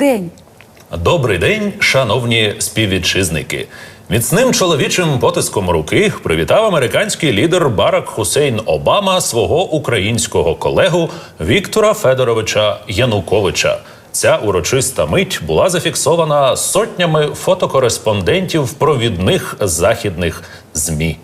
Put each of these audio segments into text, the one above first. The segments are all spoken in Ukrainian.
День! Добрий день, шановні співвітчизники. Міцним чоловічим потиском руки привітав американський лідер Барак Хусейн Обама свого українського колегу Віктора Федоровича Януковича. Ця урочиста мить була зафіксована сотнями фотокореспондентів провідних західних змі.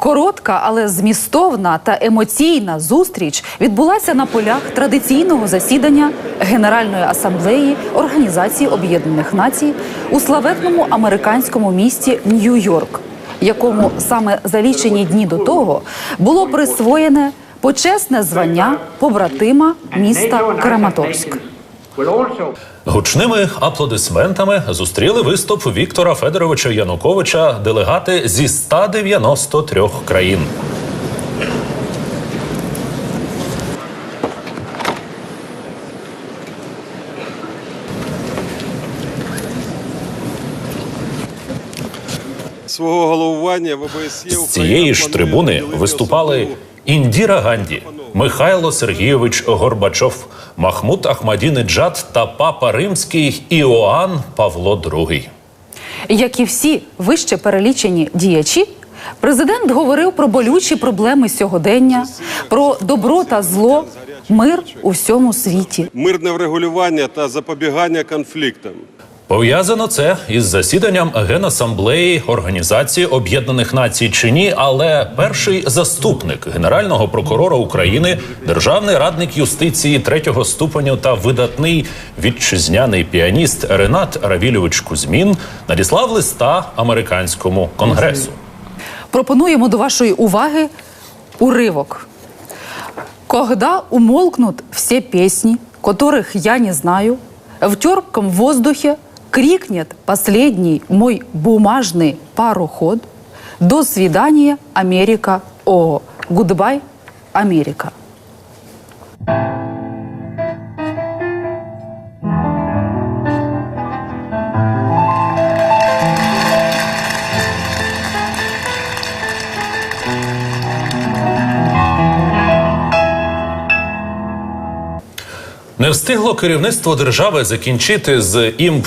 Коротка, але змістовна та емоційна зустріч відбулася на полях традиційного засідання Генеральної асамблеї Організації Об'єднаних Націй у славетному американському місті Нью-Йорк, якому саме за лічені дні до того було присвоєне почесне звання побратима міста Краматорськ. Гучними аплодисментами зустріли виступ Віктора Федоровича Януковича делегати зі 193 країн. свого головування в ОБСЄ З цієї ж трибуни виступали Індіра Ганді, Михайло Сергійович Горбачов, Махмуд Ахмадінеджад та папа римський Іоанн Павло II. Як і всі вище перелічені діячі, президент говорив про болючі проблеми сьогодення, про добро та зло, мир у всьому світі. мирне врегулювання та запобігання конфліктам. Пов'язано це із засіданням Генасамблеї Організації Об'єднаних Націй чи ні, але перший заступник генерального прокурора України, державний радник юстиції третього ступеню та видатний вітчизняний піаніст Ренат Равільович Кузьмін надіслав листа американському конгресу. Пропонуємо до вашої уваги уривок. Когда умолкнут все песни, которых я не знаю, в терпком воздухе крикнет последний мой бумажный пароход «До свидания, Америка! О, гудбай, Америка!» Не встигло керівництво держави закінчити з імп.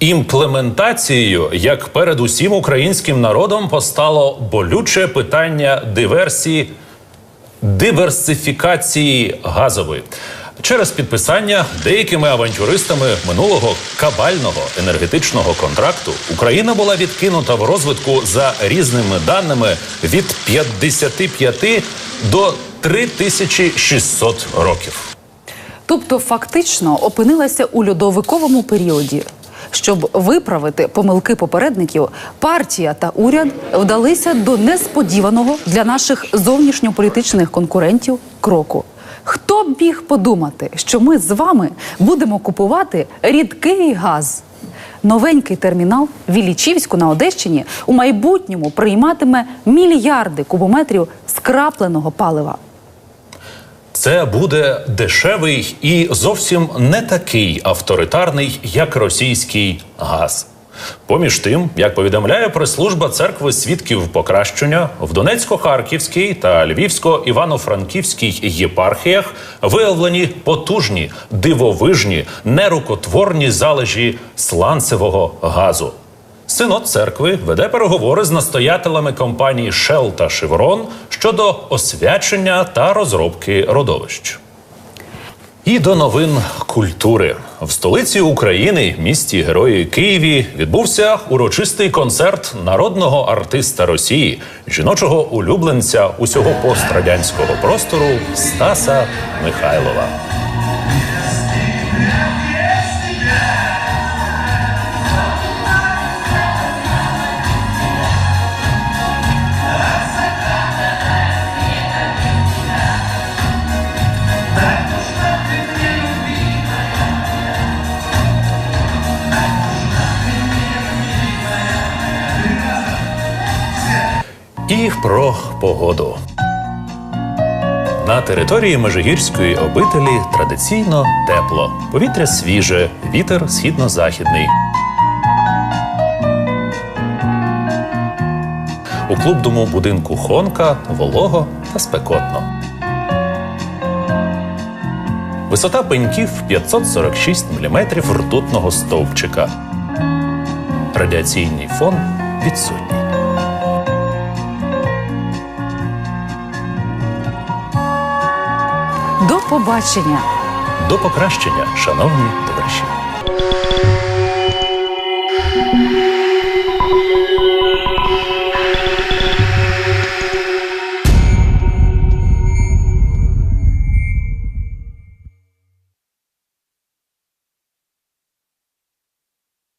Імплементацією, як перед усім українським народом, постало болюче питання диверсії, диверсифікації газової. Через підписання деякими авантюристами минулого кабального енергетичного контракту Україна була відкинута в розвитку за різними даними від 55 до 3600 років. Тобто фактично опинилася у льодовиковому періоді. Щоб виправити помилки попередників, партія та уряд вдалися до несподіваного для наших зовнішньополітичних конкурентів кроку. Хто б міг подумати, що ми з вами будемо купувати рідкий газ? Новенький термінал в Іллічівську на Одещині у майбутньому прийматиме мільярди кубометрів скрапленого палива. Це буде дешевий і зовсім не такий авторитарний, як російський газ. Поміж тим, як повідомляє прес-служба церкви свідків покращення, в Донецько-Харківській та Львівсько-Івано-Франківській єпархіях виявлені потужні, дивовижні, нерукотворні залежі сланцевого газу. Синод церкви веде переговори з настоятелями компаній Shell та Chevron щодо освячення та розробки родовищ. І до новин культури в столиці України, місті Герої Києві, відбувся урочистий концерт народного артиста Росії, жіночого улюбленця усього пострадянського простору Стаса Михайлова. І про погоду. На території Межигірської обителі традиційно тепло. Повітря свіже, вітер східно-західний. У клубному будинку Хонка волого та спекотно. Висота пеньків 546 мм ртутного стовпчика. Радіаційний фон відсутній. До побачення, до покращення, шановні товариші.